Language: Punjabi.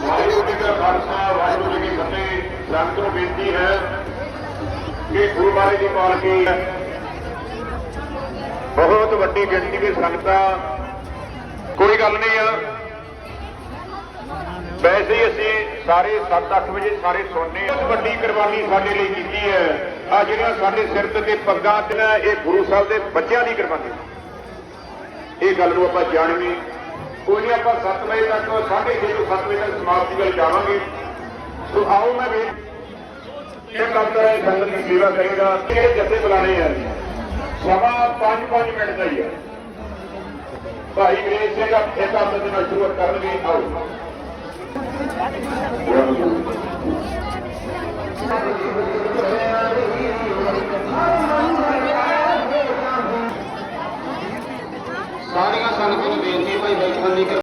ਵਾਹਿਗੁਰੂ ਜੀ ਦਾ ਖਾਲਸਾ ਵਾਹਿਗੁਰੂ ਜੀ ਕੀ ਫਤਿਹ ਬੇਨਤੀ ਹੈ ਕਿ ਗੁਰਬਾਣੀ ਦੀ ਪਾਲਕੀ ਬਹੁਤ ਵੱਡੀ ਗਿਣਤੀ ਦੀ ਸੰਗਤਾਂ। ਕੋਈ ਗੱਲ ਨਹੀਂ ਆ। ਵੈਸੇ ਅਸੀਂ ਸਾਰੇ 7-8 ਵਜੇ ਸਾਰੇ ਸੋਨੇ ਬਹੁਤ ਵੱਡੀ ਕੁਰਬਾਨੀ ਸਾਡੇ ਲਈ ਕੀਤੀ ਹੈ। ਆ ਜਿਹੜੀਆਂ ਸਾਡੇ ਸਿਰ ਤੇ ਤੇ ਪੱਗਾਂ ਤੇ ਇਹ ਗੁਰੂ ਸਾਹਿਬ ਦੇ ਬੱਚਿਆਂ ਦੀ ਕੁਰਬਾਨੀ। ਇਹ ਗੱਲ ਨੂੰ ਆਪਾਂ ਜਾਣਨੀ ਕੋਈ ਨਹੀਂ ਆਪਾਂ 7 ਵਜੇ ਤੱਕ 6:30 ਤੋਂ 7 ਵਜੇ ਤੱਕ ਸਮਾਪਤੀ ਵੱਲ ਜਾਵਾਂਗੇ। ਸੋ ਆਓ ਮੈਂ ਵੀ ਇਹ ਕੰਮ ਕਰਾਂ ਸੰਗਤ ਦੀ ਸੇਵਾ ਕਰੇਗਾ ਕਿਹੜੇ ਜੱਥੇ ਬੁਲਾਣੇ ਆ ਸਵਾ 5-5 ਮਿੰਟ ਦਾ ਹੀ ਹੈ ਭਾਈ ਗਣੇਸ਼ ਸਿੰਘ ਇਹ ਕੰਮ ਦੇ ਨਾਲ ਸ਼ੁਰੂ ਕਰਨਗੇ। ਆਓ। ਸਾਰੀਆਂ ਸੰਗਤਾਂ ਨੂੰ ਬੇਨਤੀ ਭਾਈ ਬੈਠਣ ਦੀ